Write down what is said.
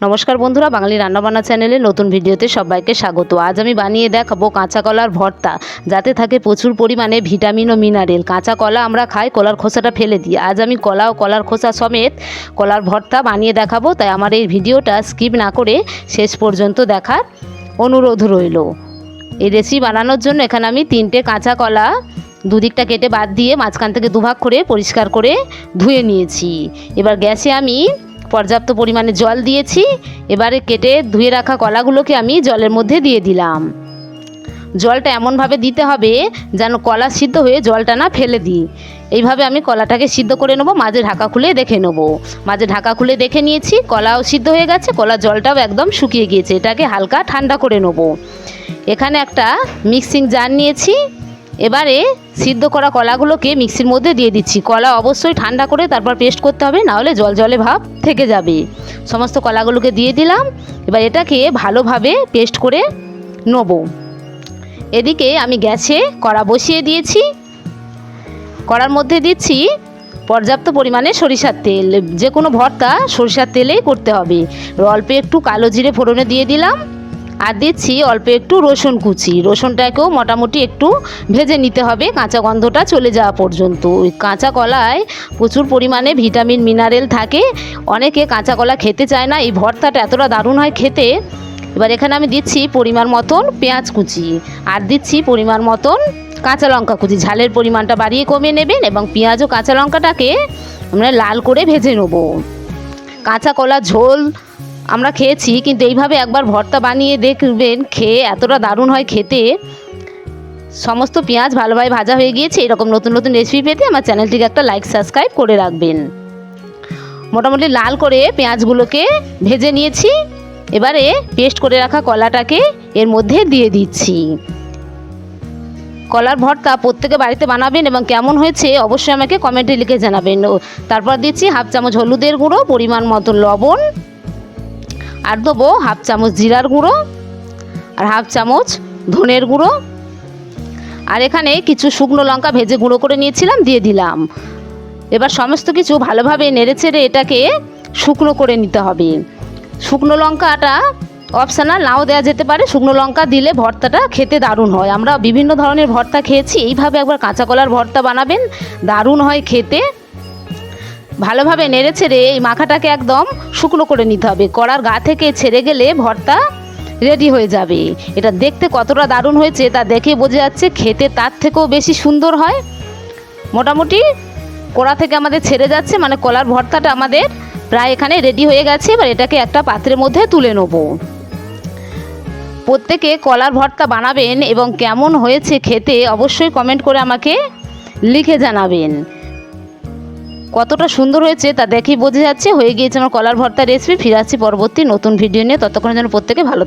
নমস্কার বন্ধুরা, বাঙালি রান্নাবান্না চ্যানেলে নতুন ভিডিওতে সবাইকে স্বাগত। আজ আমি বানিয়ে দেখাবো কাঁচা কলার ভর্তা। যাতে থাকে প্রচুর পরিমাণে ভিটামিন ও মিনারেল। কাঁচা কলা আমরা খাই, কলার খোসাটা ফেলে দিই। আজ আমি কলা ও কলার খোসা সমেত কলার ভর্তা বানিয়ে দেখাবো। তাই আমার এই ভিডিওটা স্কিপ না করে শেষ পর্যন্ত দেখার অনুরোধ রইল। এই রেসিপি বানানোর জন্য এখানে আমি তিনটে কাঁচা কলা দুদিকটা কেটে বাদ দিয়ে মাঝখান থেকে দুভাগ করে পরিষ্কার করে ধুয়ে নিয়েছি। এবার গ্যাসে আমি পর্যাপ্ত পরিমাণে জল দিয়েছি, এবারে কেটে ধুয়ে রাখা কলাগুলোকে আমি জলের মধ্যে দিয়ে দিলাম। জলটা এমনভাবে দিতে হবে যেন কলা সিদ্ধ হয়ে জলটা না ফেলে দিই। এইভাবে আমি কলাটাকে সিদ্ধ করে নেব, মাঝে ঢাকা খুলে দেখে নেব। মাঝে ঢাকা খুলে দেখে নিয়েছি, কলাও সিদ্ধ হয়ে গেছে, কলা জলটাও একদম শুকিয়ে গিয়েছে। এটাকে হালকা ঠান্ডা করে নেব। এখানে একটা মিক্সিং জার নিয়েছি এবারে সিদ্ধ করা কলাগুলোকে মিক্সির মধ্যে দিয়ে দিচ্ছি। কলা অবশ্যই ঠান্ডা করে তারপর পেস্ট করতে হবে, নাহলে জল জলে ভাব থেকে যাবে। সমস্ত কলাগুলোকে দিয়ে দিলাম, এবার এটাকে ভালোভাবে পেস্ট করে নেব। এদিকে আমি গ্যাসে কড়া বসিয়ে দিয়েছি। কড়ার মধ্যে দিচ্ছি পর্যাপ্ত পরিমাণে সরিষার তেল। যে কোনো ভর্তা সরিষার তেলেই করতে হবে। অল্প একটু কালো জিরে ফোড়নে দিয়ে দিলাম। আর দিচ্ছি অল্প একটু রসুন কুচি। রসুনটাকেও মোটামুটি একটু ভেজে নিতে হবে। কাঁচা গন্ধটা চলে যাওয়া পর্যন্ত। ওই কাঁচা কলায় প্রচুর পরিমাণে ভিটামিন, মিনারেল থাকে। অনেকে কাঁচা কলা খেতে চায় না। এই ভর্তাটা এতটা দারুণ হয় খেতে। এবার এখানে আমি দিচ্ছি পরিমাণ মতন পেঁয়াজ কুচি। আর দিচ্ছি পরিমাণ মতন কাঁচা লঙ্কা কুচি। ঝালের পরিমাণটা বাড়িয়ে কমিয়ে নেবেন এবং পেঁয়াজ ও কাঁচা লঙ্কাটাকে আমরা লাল করে ভেজে নেব। কাঁচা কলা ঝোল আমরা খেয়েছি, কিন্তু এইভাবে একবার ভর্তা বানিয়ে দেখবেন, খেয়ে এতটা দারুণ হয় খেতে। সমস্ত পেঁয়াজ ভালোভাবে ভাজা হয়ে গিয়েছে, এরকম নতুন নতুন রেসিপি পেতে আমার চ্যানেলটিকে একটা লাইক সাবস্ক্রাইব করে রাখবেন। মোটামুটি লাল করে পেঁয়াজগুলোকে ভেজে নিয়েছি, এবারে পেস্ট করে রাখা কলাটাকে এর মধ্যে দিয়ে দিচ্ছি। কলার ভর্তা প্রত্যেকে বাড়িতে বানাবেন এবং কেমন হয়েছে অবশ্যই আমাকে কমেন্টে লিখে জানাবেন। তারপর দিচ্ছি হাফ চামচ হলুদের গুঁড়ো, পরিমাণ মতো লবণ আর দেবো হাফ চামচ জিরার গুঁড়ো আর হাফ চামচ ধনের গুঁড়ো। আর এখানে কিছু শুকনো লঙ্কা ভেজে গুঁড়ো করে নিয়েছিলাম, দিয়ে দিলাম। এবার সমস্ত কিছু ভালোভাবে নেড়ে চেড়ে এটাকে শুকনো করে নিতে হবে। শুকনো লঙ্কাটা অপশানাল নাও দেওয়া যেতে পারে। শুকনো লঙ্কা দিলে ভর্তাটা খেতে দারুণ হয়। আমরা বিভিন্ন ধরনের ভর্তা খেয়েছি, এইভাবে একবার কাঁচা কলার ভর্তা বানাবেন, দারুণ হয় খেতে। ভালোভাবে নেড়ে ছেড়ে এই মাখাটাকে একদম শুকনো করে নিতে হবে। কড়ার গা থেকে ছেড়ে গেলে ভর্তা রেডি হয়ে যাবে। এটা দেখতে কতটা দারুণ হয়েছে তা দেখে বোঝা যাচ্ছে খেতে তার থেকেও বেশি সুন্দর হয়। মোটামুটি কড়া থেকে আমাদের ছেড়ে যাচ্ছে মানে কলার ভর্তাটা আমাদের প্রায় এখানে রেডি হয়ে গেছে। এবার এটাকে একটা পাত্রের মধ্যে তুলে নেব। প্রত্যেকে কলার ভর্তা বানাবেন এবং কেমন হয়েছে খেতে অবশ্যই কমেন্ট করে আমাকে লিখে জানাবেন। কতটা সুন্দর হয়েছে তা দেখেই বোঝা যাচ্ছে। হয়ে গিয়েছে আমার কলার ভর্তা রেসিপি ফিরে আসছি পরবর্তী নতুন ভিডিও নিয়ে। ততক্ষণের জন্য প্রত্যেকে ভালো